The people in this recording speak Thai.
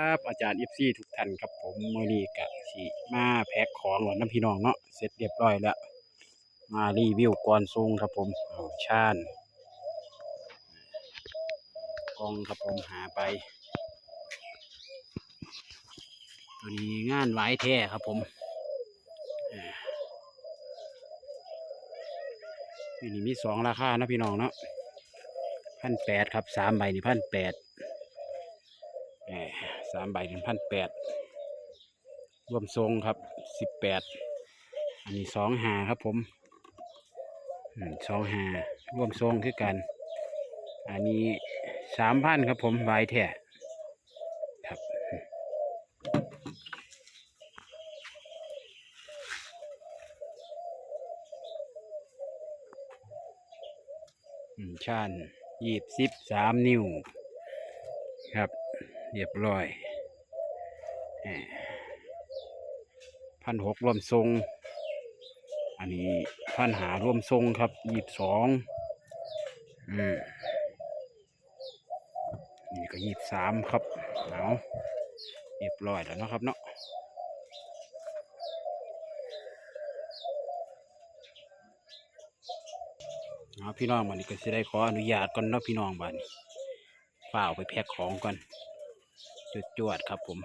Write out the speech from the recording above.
ครับอาจารย์เอฟซีทุกท่านครับผมมือนี้กะสิมาแพ็คของหลอนน้ำพี่น้องเนาะเสร็จเรียบร้อยแล้ว มารีวิวก่อนทรงครับผมเอาชานกองครับผมหาไป ตัวนี้งานหวายแท้ครับผมอันนี้มีสองราคานะพี่น้องเนาะพันแปดครับสามใบนี่พันแปด สามใบหนึ่งพันแปดรวมทรงครับสิบแปดอันนี้สองหาครับผมสองหารวมทรงคือกัน อันนี้สามพันครับผมใบแท้ครับอืมชานยี่สิบสามนิ้ว ครับ เรียบร้อย พันหกรวมทรง อันนี้พันหารวมทรงครับยี่สิบสองอืมนี่ก็ยี่สิบสามครับเอาเรียบร้อยแล้วนะครับเนาะเอาพี่น้องวันนี้ก็จะได้ขออนุญาตก่อนเนาะพี่น้องบ้านนี้ฝ้าวไปแพ็คของก่อนจวดๆครับผม